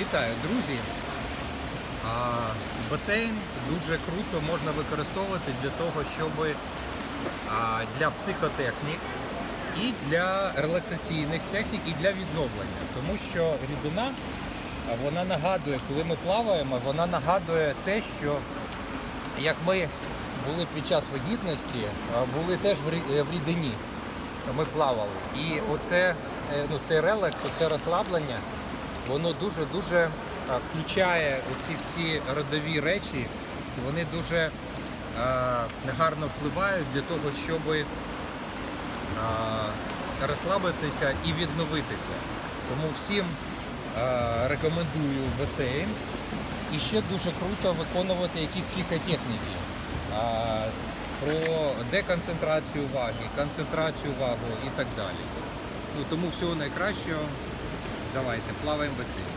Вітаю, друзі! Басейн дуже круто можна використовувати для того, щоб для психотехнік і для релаксаційних технік, і для відновлення. Тому що рідина вона нагадує, коли ми плаваємо, вона нагадує те, що як ми були під час вагітності, були теж в рідині. Ми плавали. І оце, е, ну, цей релакс, оце розслаблення, воно дуже-дуже включає оці всі родові речі, і вони дуже е, гарно впливають для того, щоб розслабитися і відновитися. Тому всім е, рекомендую басейн. І ще дуже круто виконувати якісь психотехніки. Про деконцентрацію уваги, концентрацію уваги і так далі. Ну, тому всього найкращого. Давайте, плаваємо в басейні.